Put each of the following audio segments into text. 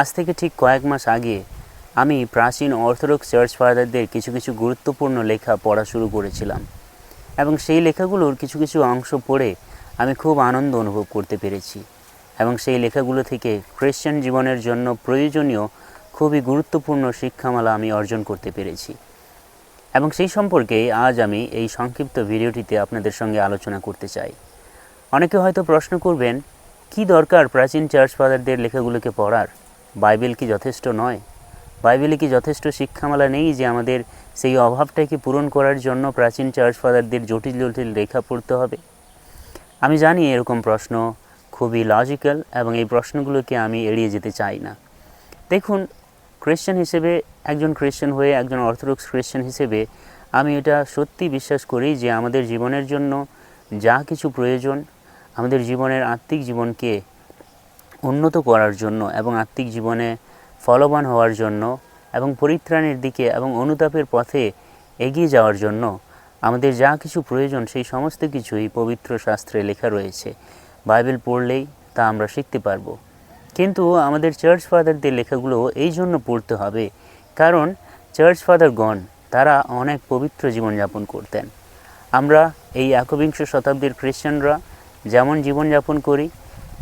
আজ থেকে ঠিক কয়েক মাস আগে আমি প্রাচীন অর্থোডক্স চার্চ ফাদারদের কিছু কিছু গুরুত্বপূর্ণ লেখা পড়া শুরু করেছিলাম এবং সেই লেখাগুলোর কিছু কিছু অংশ পড়ে আমি খুব আনন্দ অনুভব করতে পেরেছি এবং সেই লেখাগুলো থেকে খ্রিশ্চান জীবনের জন্য প্রয়োজনীয় খুবই গুরুত্বপূর্ণ শিক্ষামালা আমি অর্জন করতে পেরেছি। এবং সেই সম্পর্কে আজ আমি এই সংক্ষিপ্ত ভিডিওটিতে আপনাদের সঙ্গে আলোচনা করতে চাই। অনেকে হয়তো প্রশ্ন করবেন, কি দরকার প্রাচীন চার্চ ফাদারদের লেখাগুলোকে পড়ার? বাইবেল কি যথেষ্ট নয়? বাইবেলে কি যথেষ্ট শিক্ষামালা নেই যে আমাদের সেই অভাবটাকে পূরণ করার জন্য প্রাচীন চার্চ ফাদারদের জটিল জটিল রেখা পড়তে হবে? আমি জানি এরকম প্রশ্ন খুবই লজিক্যাল এবং এই প্রশ্নগুলোকে আমি এড়িয়ে যেতে চাই না। দেখুন খ্রিশ্চান হিসেবে, একজন খ্রিশ্চান হয়ে একজন অর্থোডক্স খ্রিশ্চান হিসেবে আমি এটা সত্যি বিশ্বাস করি যে আমাদের জীবনের জন্য যা কিছু প্রয়োজন, আমাদের জীবনের আত্মিক জীবনকে উন্নত করার জন্য এবং আত্মিক জীবনে ফলবান হওয়ার জন্য এবং পরিত্রাণের দিকে এবং অনুতাপের পথে এগিয়ে যাওয়ার জন্য আমাদের যা কিছু প্রয়োজন সেই সমস্ত কিছুই পবিত্র শাস্ত্রে লেখা রয়েছে। বাইবেল পড়লেই তা আমরা শিখতে পারব। কিন্তু আমাদের চার্চ ফাদারদের লেখাগুলো এই জন্য পড়তে হবে, কারণ চার্চ ফাদারগণ তারা অনেক পবিত্র জীবনযাপন করতেন। আমরা এই একবিংশ শতাব্দীর খ্রিশ্চানরা যেমন জীবনযাপন করি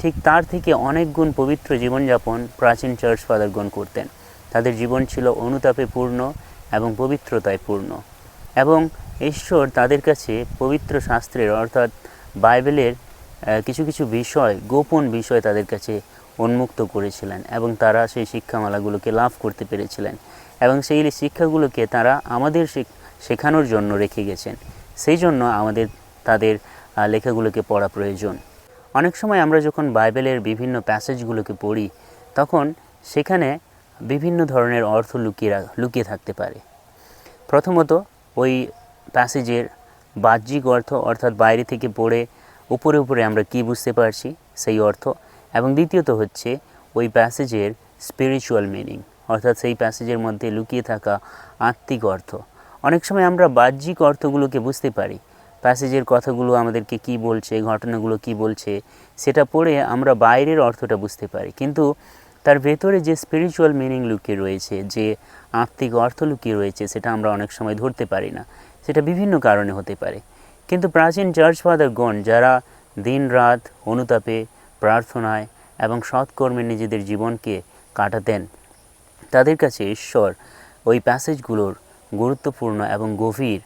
ঠিক তার থেকে অনেক গুণ পবিত্র জীবনযাপন প্রাচীন চার্চ ফাদারগণ করতেন। তাদের জীবন ছিল অনুতাপে পূর্ণ এবং পবিত্রতায় পূর্ণ। এবং ঈশ্বর তাদের কাছে পবিত্র শাস্ত্রের অর্থাৎ বাইবেলের কিছু কিছু বিষয়, গোপন বিষয় তাদের কাছে উন্মুক্ত করেছিলেন এবং তারা সেই শিক্ষামালাগুলোকে লাভ করতে পেরেছিলেন এবং সেই শিক্ষাগুলোকে তারা আমাদের শেখানোর জন্য রেখে গেছেন। সেই জন্য আমাদের, তাদের লেখাগুলোকে পড়া প্রয়োজন। অনেক সময় আমরা যখন বাইবেলের বিভিন্ন প্যাসেজগুলোকে পড়ি, তখন সেখানে বিভিন্ন ধরনের অর্থ লুকিয়ে লুকিয়ে থাকতে পারে। প্রথমত ওই প্যাসেজের বাহ্যিক অর্থ অর্থাৎ বাইরে থেকে পড়ে উপরে উপরে আমরা কি বুঝতে পারছি, সেই অর্থ। এবং দ্বিতীয়ত হচ্ছে ওই প্যাসেজের স্পিরিচুয়াল মিনিং অর্থাৎ সেই প্যাসেজের মধ্যে লুকিয়ে থাকা আত্মিক অর্থ। অনেক সময় আমরা বাহ্যিক অর্থগুলোকে বুঝতে পারি প্যাসেজের কথাগুলো আমাদেরকে কি বলছে, ঘটনাগুলো কি বলছে, সেটা পড়ে আমরা বাইরের অর্থটা বুঝতে পারি। কিন্তু তার ভেতরে যে স্পিরিচুয়াল মিনিং লুকিয়ে রয়েছে, যে আত্মিক অর্থ লুকিয়ে রয়েছে, সেটা আমরা অনেক সময় ধরতে পারি না। সেটা বিভিন্ন কারণে হতে পারে। কিন্তু প্রাচীন চার্চ ফাদারগণ যারা দিন রাত অনুতাপে প্রার্থনায় এবং সৎকর্মে নিজেদের জীবনকে কাটাতেন, তাদের কাছে ঈশ্বর ওই প্যাসেজগুলোর গুরুত্বপূর্ণ এবং গভীর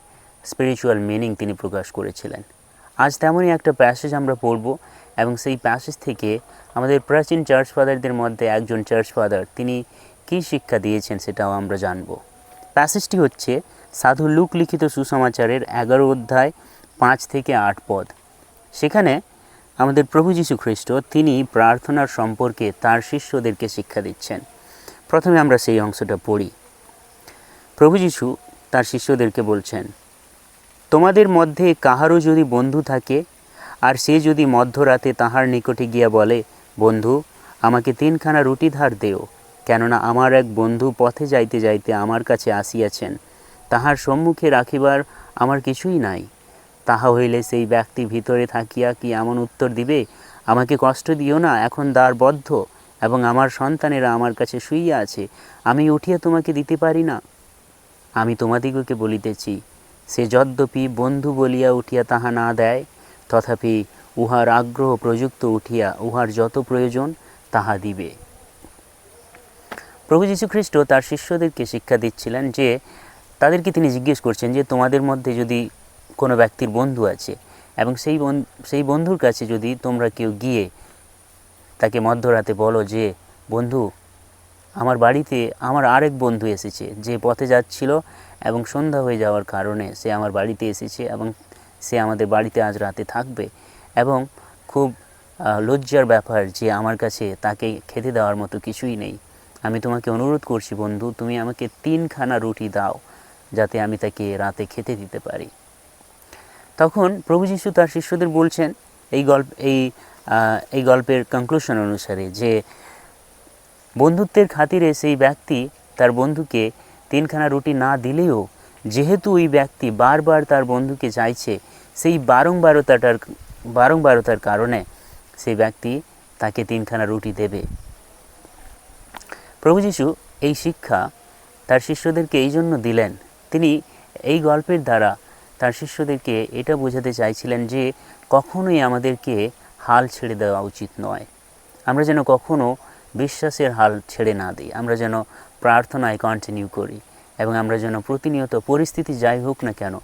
স্পিরিচুয়াল মিনিং তিনি প্রকাশ করেছিলেন। আজ তেমনই একটা প্যাসেজ আমরা পড়ব এবং সেই প্যাসেজ থেকে আমাদের প্রাচীন চার্চ ফাদারদের মধ্যে একজন চার্চ ফাদার তিনি কী শিক্ষা দিয়েছেন সেটাও আমরা জানব। প্যাসেজটি হচ্ছে সাধু লুক লিখিত সুসমাচারের এগারো অধ্যায় পাঁচ থেকে আট পদ। সেখানে আমাদের প্রভু যীশু খ্রিস্ট তিনি প্রার্থনার সম্পর্কে তার শিষ্যদেরকে শিক্ষা দিচ্ছেন। প্রথমে আমরা সেই অংশটা পড়ি। প্রভু যীশু তার শিষ্যদেরকে বলছেন তোমাদের মধ্যে কাহারও যদি বন্ধু থাকে, আর সে যদি মধ্যরাতে তাহার নিকটে গিয়া বলে, বন্ধু, আমাকে তিনখানা রুটি ধার দেও, কেননা আমার এক বন্ধু পথে যাইতে যাইতে আমার কাছে আসিয়াছেন, তাহার সম্মুখে রাখিবার আমার কিছুই নাই। তাহা হইলে সেই ব্যক্তি ভিতরে থাকিয়া কি এমন উত্তর দিবে? আমাকে কষ্ট দিও না, এখন দ্বার বদ্ধ, এবং আমার সন্তানেরা আমার কাছে শুইয়া আছে, আমি উঠিয়া তোমাকে দিতে পারি না? আমি তোমাদিগকে বলিতেছি সে যদ্যপি বন্ধু বলিয়া উঠিয়া তাহা না দেয়, তথাপি উহার আগ্রহ প্রযুক্ত উঠিয়া উহার যত প্রয়োজন তাহা দিবে। প্রভু যীশু খ্রিস্ট তার শিষ্যদেরকে শিক্ষা দিচ্ছিলেন যে, তাদেরকে তিনি জিজ্ঞেস করছেন যে, তোমাদের মধ্যে যদি কোনো ব্যক্তির বন্ধু আছে এবং সেই সেই বন্ধুর কাছে যদি তোমরা কেউ গিয়ে তাকে মধ্যরাতে বলো যে, বন্ধু আমার বাড়িতে আমার আরেক বন্ধু এসেছে, যে পথে যাচ্ছিল এবং সন্ধ্যা হয়ে যাওয়ার কারণে সে আমার বাড়িতে এসেছে এবং সে আমাদের বাড়িতে আজ রাতে থাকবে এবং খুব লজ্জার ব্যাপার যে আমার কাছে তাকে খেতে দেওয়ার মতো কিছুই নেই। আমি তোমাকে অনুরোধ করছি বন্ধু, তুমি আমাকে তিনখানা রুটি দাও যাতে আমি তাকে রাতে খেতে দিতে পারি। তখন প্রভু যীশু তার শিষ্যদের বলছেন এই গল্প, এই এই গল্পের কনক্লুশন অনুসারে যে বন্ধুত্বের খাতিরে সেই ব্যক্তি তার বন্ধুকে তিনখানা রুটি না দিলেও যেহেতু ওই ব্যক্তি বারবার তার বন্ধুকে চাইছে, সেই বারংবারতাটার বারংবারতার কারণে সেই ব্যক্তি তাকে তিনখানা রুটি দেবে। প্রভু যিশু এই শিক্ষা তার শিষ্যদেরকে এই জন্য দিলেন। তিনি এই গল্পের দ্বারা তার শিষ্যদেরকে এটা বোঝাতে চাইছিলেন যে কখনোই আমাদেরকে হাল ছেড়ে দেওয়া উচিত নয়। আমরা যেন কখনো বিশ্বাসের হাল ছেড়ে না দিই। আমরা যেন প্রার্থনায় কন্টিনিউ করি এবং আমরা যেন প্রতিনিয়ত পরিস্থিতি যাই হোক না কেন,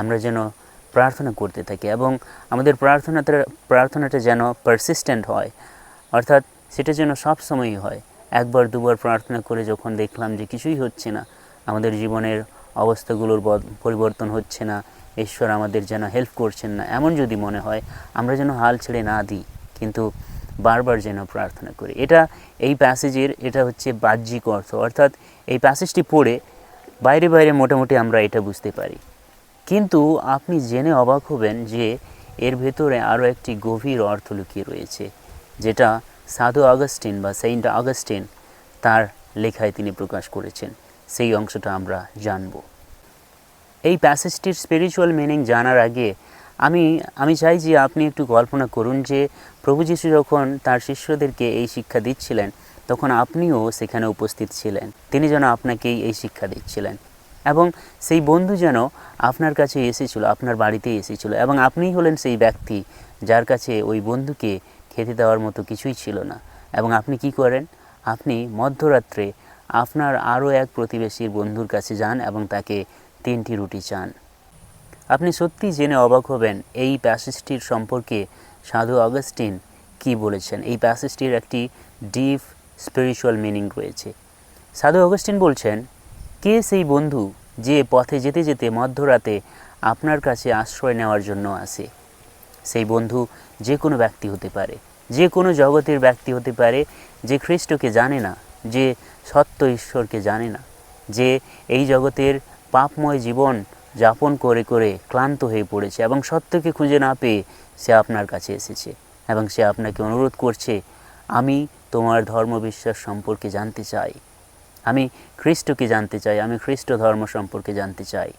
আমরা যেন প্রার্থনা করতে থাকি এবং আমাদের প্রার্থনাটা প্রার্থনাটা যেন পারসিস্টেন্ট হয়, অর্থাৎ সেটা যেন সব সময়ই হয়। একবার, দুবার প্রার্থনা করে যখন দেখলাম যে কিছুই হচ্ছে না, আমাদের জীবনের অবস্থাগুলোর পরিবর্তন হচ্ছে না, ঈশ্বর আমাদের যেন হেল্প করছেন না, এমন যদি মনে হয়, আমরা যেন হাল ছেড়ে না দিই। কিন্তু বারবার যেন প্রার্থনা করি। এটা এই প্যাসেজের, এটা হচ্ছে বাহ্যিক অর্থ। অর্থাৎ এই প্যাসেজটি পড়ে বাইরে বাইরে মোটামুটি আমরা এটা বুঝতে পারি। কিন্তু আপনি জেনে অবাক হবেন যে এর ভেতরে আরও একটি গভীর অর্থ লুকিয়ে রয়েছে, যেটা সাধু আগস্টিন বা সেন্ট আগস্টিন তার লেখায় তিনি প্রকাশ করেছেন। সেই অংশটা আমরা জানব। এই প্যাসেজটির স্পিরিচুয়াল মিনিং জানার আগে আমি আমি চাই যে আপনি একটু কল্পনা করুন যে প্রভু যিশু যখন তার শিষ্যদেরকে এই শিক্ষা দিচ্ছিলেন, তখন আপনিও সেখানে উপস্থিত ছিলেন। তিনি যেন আপনাকেই এই শিক্ষা দিচ্ছিলেন। এবং সেই বন্ধু যেন আপনার কাছে এসেছিল, আপনার বাড়িতে এসেছিল এবং আপনিই হলেন সেই ব্যক্তি যার কাছে ওই বন্ধুকে খেতে দেওয়ার মতো কিছুই ছিল না। এবং আপনি কি করেন? আপনি মধ্যরাত্রে আপনার আরও এক প্রতিবেশীর বন্ধুর কাছে যান এবং তাকে তিনটি রুটি চান। আপনি সত্যি জেনে অবাক হবেন এই প্যাসেজটির সম্পর্কে সাধু অগাস্টিন কি বলেছেন। এই প্যাসেজটির একটি ডিপ স্পিরিচুয়াল মিনিং রয়েছে। সাধু অগস্টিন বলছেন, কে সেই বন্ধু যে পথে যেতে যেতে মধ্যরাতে আপনার কাছে আশ্রয় নেওয়ার জন্য আসে? সেই বন্ধু যে কোনো ব্যক্তি হতে পারে, যে কোনো জগতের ব্যক্তি হতে পারে যে খ্রিস্টকে জানে না, যে সত্য ঈশ্বরকে জানে না, যে এই জগতের পাপময় জীবন যাপন করে করে ক্লান্ত হয়ে পড়েছে এবং সত্যকে খুঁজে না পেয়ে সে আপনার কাছে এসেছে এবং সে আপনাকে অনুরোধ করছে, আমি তোমার ধর্মবিশ্বাস সম্পর্কে জানতে চাই। আমি খ্রিস্টকে জানতে চাই, আমি খ্রিস্ট ধর্ম সম্পর্কে জানতে চাই।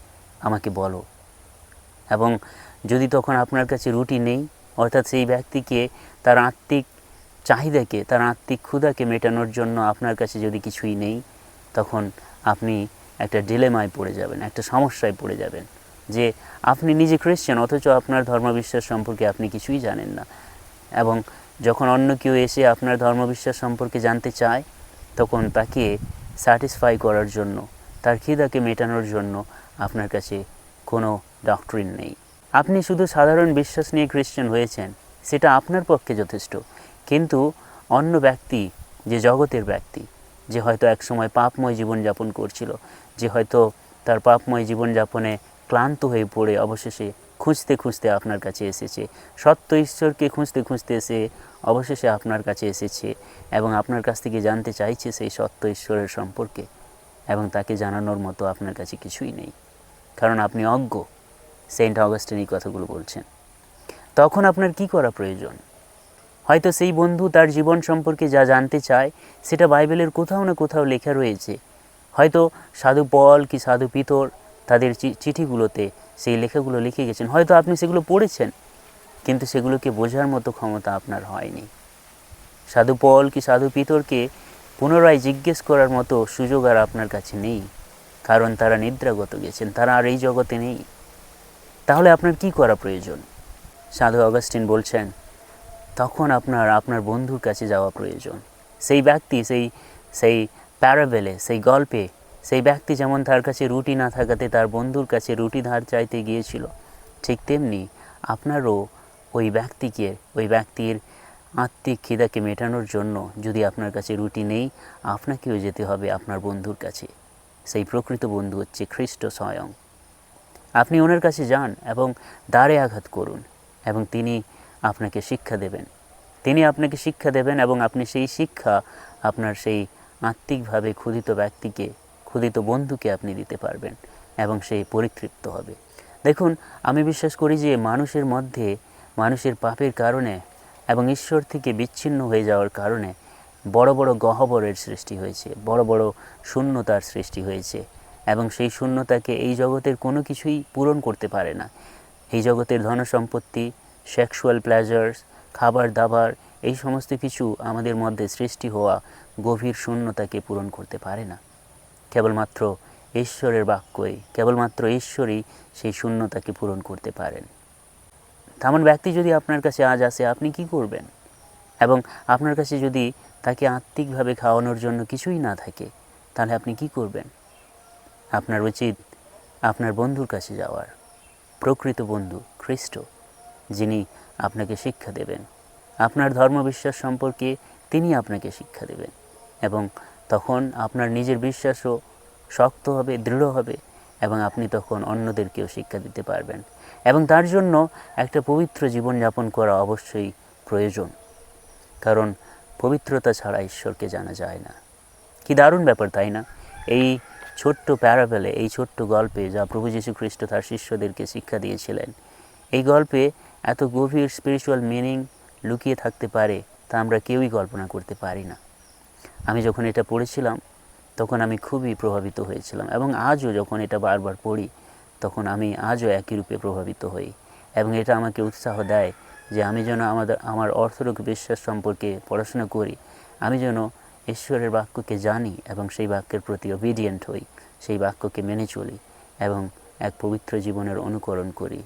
আমাকে বলো। এবং যদি তখন আপনার কাছে রুটি নেই, অর্থাৎ সেই ব্যক্তিকে, তার আত্মিক চাহিদাকে, তার আত্মিক ক্ষুধাকে মেটানোর জন্য আপনার কাছে যদি কিছুই নেই, তখন আপনি একটা ডিলেমায় পড়ে যাবেন, একটা সমস্যায় পড়ে যাবেন যে আপনি নিজে খ্রিশ্চান অথচ আপনার ধর্মবিশ্বাস সম্পর্কে আপনি কিছুই জানেন না। এবং যখন অন্য কেউ এসে আপনার ধর্মবিশ্বাস সম্পর্কে জানতে চায়, তখন তাকে স্যাটিসফাই করার জন্য, তার খিদাকে মেটানোর জন্য আপনার কাছে কোনো ডক্টরিন নেই। আপনি শুধু সাধারণ বিশ্বাস নিয়ে খ্রিশ্চান হয়েছেন, সেটা আপনার পক্ষে যথেষ্ট। কিন্তু অন্য ব্যক্তি, যে জগতের ব্যক্তি, যে হয়তো একসময় পাপময় জীবনযাপন করছিল যে হয়তো তার পাপময় জীবনযাপনে ক্লান্ত হয়ে পড়ে অবশেষে খুঁজতে খুঁজতে আপনার কাছে এসেছে। সত্য ঈশ্বরকে খুঁজতে খুঁজতে এসে অবশেষে আপনার কাছে এসেছে এবং আপনার কাছ থেকে জানতে চাইছে সেই সত্য ঈশ্বরের সম্পর্কে এবং তাকে জানানোর মতো আপনার কাছে কিছুই নেই। কারণ আপনি অজ্ঞ, সেন্ট অগাস্টিন এই কথাগুলো বলছেন। তখন আপনার কি করা প্রয়োজন? হয়তো সেই বন্ধু তার জীবন সম্পর্কে যা জানতে চায়, সেটা বাইবেলের কোথাও না কোথাও লেখা রয়েছে। হয়তো সাধু পল কি সাধু পিতর তাদের চিঠিগুলোতে সেই লেখাগুলো লিখে গেছেন। হয়তো আপনি সেগুলো পড়েছেন, কিন্তু সেগুলোকে বোঝার মতো ক্ষমতা আপনার হয়নি। সাধু পল কি সাধু পিতরকে পুনরায় জিজ্ঞেস করার মতো সুযোগ আর আপনার কাছে নেই, কারণ তারা নিদ্রাগত গেছেন, তারা আর এই জগতে নেই। তাহলে আপনার কি করা প্রয়োজন? সাধু অগাস্টিন বলছেন, তখন আপনার আপনার বন্ধুর কাছে যাওয়া প্রয়োজন। সেই ব্যক্তি, সেই সেই প্যারাবেলে সেই গল্পে সেই ব্যক্তি যেমন তার কাছে রুটি না থাকাতে তার বন্ধুর কাছে রুটি ধার চাইতে গিয়েছিল, ঠিক তেমনি আপনারও ওই ব্যক্তিকে, ওই ব্যক্তির আত্মিক খিদাকে মেটানোর জন্য যদি আপনার কাছে রুটি নেই, আপনাকেও যেতে হবে আপনার বন্ধুর কাছে। সেই প্রকৃত বন্ধু হচ্ছে খ্রিস্ট স্বয়ং। আপনি ওনার কাছে যান এবং দ্বারে আঘাত করুন এবং তিনি আপনাকে শিক্ষা দেবেন। তিনি আপনাকে শিক্ষা দেবেন এবং আপনি সেই শিক্ষা, আপনার সেই আত্মিকভাবে ক্ষুধিত ব্যক্তিকে, ক্ষুধিত বন্ধুকে আপনি দিতে পারবেন এবং সেই পরিতৃপ্ত হবে। দেখুন, আমি বিশ্বাস করি যে মানুষের মধ্যে, মানুষের পাপের কারণে এবং ঈশ্বর থেকে বিচ্ছিন্ন হয়ে যাওয়ার কারণে বড় বড় গহ্বরের সৃষ্টি হয়েছে, বড় বড় শূন্যতার সৃষ্টি হয়েছে এবং সেই শূন্যতাকে এই জগতের কোনো কিছুই পূরণ করতে পারে না। এই জগতের ধনসম্পত্তি সেক্সুয়াল প্লেজার্স খাবার দাবার এই সমস্ত কিছু আমাদের মধ্যে সৃষ্টি হওয়া গভীর শূন্যতাকে পূরণ করতে পারে না। কেবলমাত্র ঈশ্বরের বাক্যই, কেবলমাত্র ঈশ্বরই সেই শূন্যতাকে পূরণ করতে পারেন। তেমন ব্যক্তি যদি আপনার কাছে আজ আসে, আপনি কি করবেন? এবং আপনার কাছে যদি তাকে আত্মিকভাবে খাওয়ানোর জন্য কিছুই না থাকে, তাহলে আপনি কি করবেন? আপনার উচিত আপনার বন্ধুর কাছে যাওয়ার। প্রকৃত বন্ধু, খ্রিস্ট, যিনি আপনাকে শিক্ষা দেবেন। আপনার ধর্মবিশ্বাস সম্পর্কে তিনি আপনাকে শিক্ষা দেবেন এবং তখন আপনার নিজের বিশ্বাসও শক্ত হবে, দৃঢ় হবে এবং আপনি তখন অন্যদেরকেও শিক্ষা দিতে পারবেন। এবং তার জন্য একটা পবিত্র জীবনযাপন করা অবশ্যই প্রয়োজন। কারণ পবিত্রতা ছাড়া ঈশ্বরকে জানা যায় না। কি দারুণ ব্যাপার, তাই না? এই ছোট্ট প্যারাবেলে, এই ছোট্ট গল্পে যা প্রভু যীশু খ্রিস্ট তার শিষ্যদেরকে শিক্ষা দিয়েছিলেন, এই গল্পে এত গভীর স্পিরিচুয়াল মিনিং লুকিয়ে থাকতে পারে, তা আমরা কেউই কল্পনা করতে পারি না। আমি যখন এটা পড়েছিলাম, তখন আমি খুবই প্রভাবিত হয়েছিলাম এবং আজও যখন এটা বারবার পড়ি, তখন আমি আজও একই রূপে প্রভাবিত হই এবং এটা আমাকে উৎসাহ দেয় যে আমি যেন আমাদের, আমার অর্থনৈতিক বিশ্বাস সম্পর্কে পড়াশোনা করি, আমি যেন ঈশ্বরের বাক্যকে জানি এবং সেই বাক্যের প্রতি অবিডিয়েন্ট হই, সেই বাক্যকে মেনে চলি এবং এক পবিত্র জীবনের অনুকরণ করি।